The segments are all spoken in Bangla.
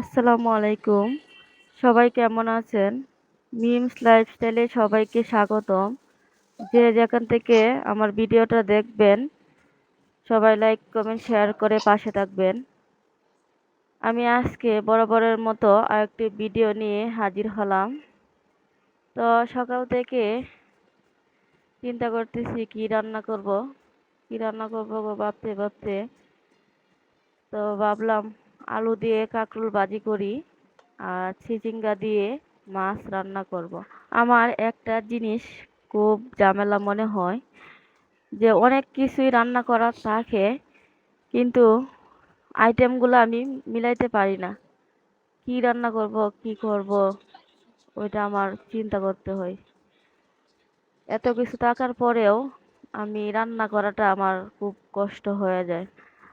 আসসালামু আলাইকুম। সবাই কেমন আছেন? মিমস লাইফস্টাইলে সবাইকে স্বাগতম। যে যেখান থেকে আমার ভিডিওটা দেখবেন, সবাই লাইক, কমেন্ট, শেয়ার করে পাশে থাকবেন। আমি আজকে বরাবরের মতো আরেকটি ভিডিও নিয়ে হাজির হলাম। তো সকাল থেকে চিন্তা করতেছি, কি রান্না করব? কি রান্না করব ভাবতে ভাবতে? তো ভাবলাম আলু দিয়ে কাঁকরোল ভাজি করি আর চিচিঙ্গা দিয়ে মাছ রান্না করব। আমার একটা জিনিস খুব ঝামেলা মনে হয় যে অনেক কিছুই রান্না করা থাকে কিন্তু আইটেমগুলো আমি মিলাইতে পারি না। কি রান্না করব, কি করব, ওইটা আমার চিন্তা করতে হয়। এত কিছু থাকার পরেও আমি রান্না করাটা আমার খুব কষ্ট হয়ে যায়।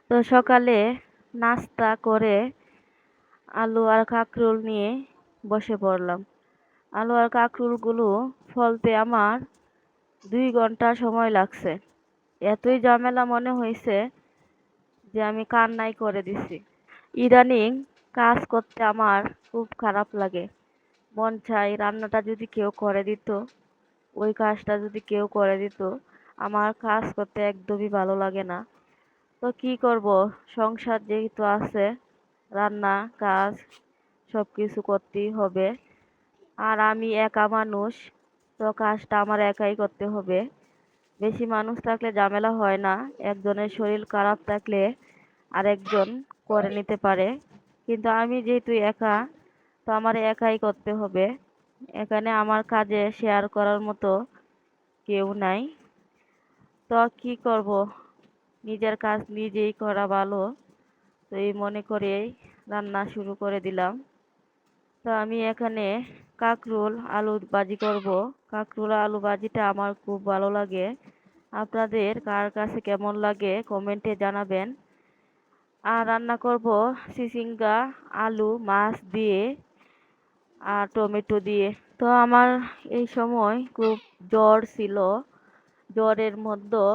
তো সকালে নাস্তা করে আলু আর কাঁকরোল নিয়ে বসে পড়লাম। আলু আর কাঁকরোলগুলো ফলতে আমার দুই ঘণ্টা সময় লাগছে। এতই ঝামেলা মনে হয়েছে যে আমি কান্নাই করে দিছি। ইদানিং কাজ করতে আমার খুব খারাপ লাগে। মন চাই রান্নাটা যদি কেউ করে দিত, ওই কাজটা যদি কেউ করে দিত, আমার কাজ করতে একদমই ভালো লাগে না। তো কি করব? সংসার যেহেতু আছে, রান্না, কাজ সব কিছু করতেই হবে। আর আমি একা মানুষ, তো কাজটা আমার একাই করতে হবে। বেশি মানুষ থাকলে ঝামেলা হয় না, একজনের শরীর খারাপ থাকলে আরেকজন করে নিতে পারে। কিন্তু আমি যেহেতু একা, তো আমার একাই করতে হবে। এখানে আমার কাজে শেয়ার করার মতো কেউ নাই। তো কি করব? নিজের কাজ নিজেই করা ভালো। তো এই মনে করেই রান্না শুরু করে দিলাম। তো আমি এখানে কাঁকরোল আলু ভাজি করব। কাঁকরোল আলু ভাজিটা আমার খুব ভালো লাগে। আপনাদের কার কাছে কেমন লাগে কমেন্টে জানাবেন। আর রান্না করব চিচিঙ্গা আলু, মাছ দিয়ে আর টমেটো দিয়ে। তো আমার এই সময় খুব জ্বর ছিল। জ্বরের মধ্যে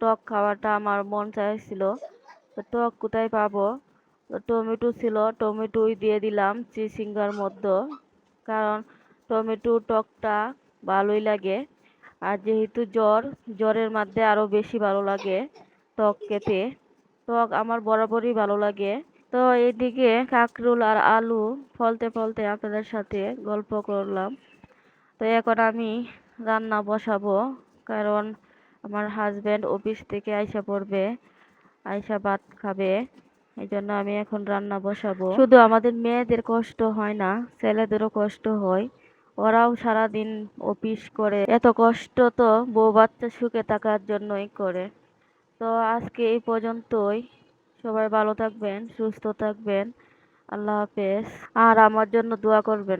টক খাওয়াটা আমার মন চাইছিল। তো টক কোথায় পাবো? টমেটো ছিল, টমেটোই দিয়ে দিলাম চিচিঙ্গার মধ্যে। কারণ টমেটো টকটা ভালোই লাগে। আর যেহেতু জ্বর, জ্বরের মধ্যে আরও বেশি ভালো লাগে টক খেতে। টক আমার বরাবরই ভালো লাগে। তো এইদিকে কাঁকরোল আর আলু ফলতে ফলতে আপনাদের সাথে গল্প করলাম। তো এখন আমি রান্না বসাবো। কারণ আমার হাজব্যান্ড অফিস থেকে আইসা পড়বে, আইসা ভাত খাবে এই জন্য আমি এখন রান্না বসাবো। শুধু আমাদের মেয়েদের কষ্ট হয় না, ছেলেদেরও কষ্ট হয়। ওরাও সারাদিন অফিস করে। এত কষ্ট তো বউ বাচ্চা সুখে থাকার জন্যই করে। তো আজকে এই পর্যন্তই। সবাই ভালো থাকবেন, সুস্থ থাকবেন। আল্লাহ হাফেজ। আর আমার জন্য দোয়া করবেন।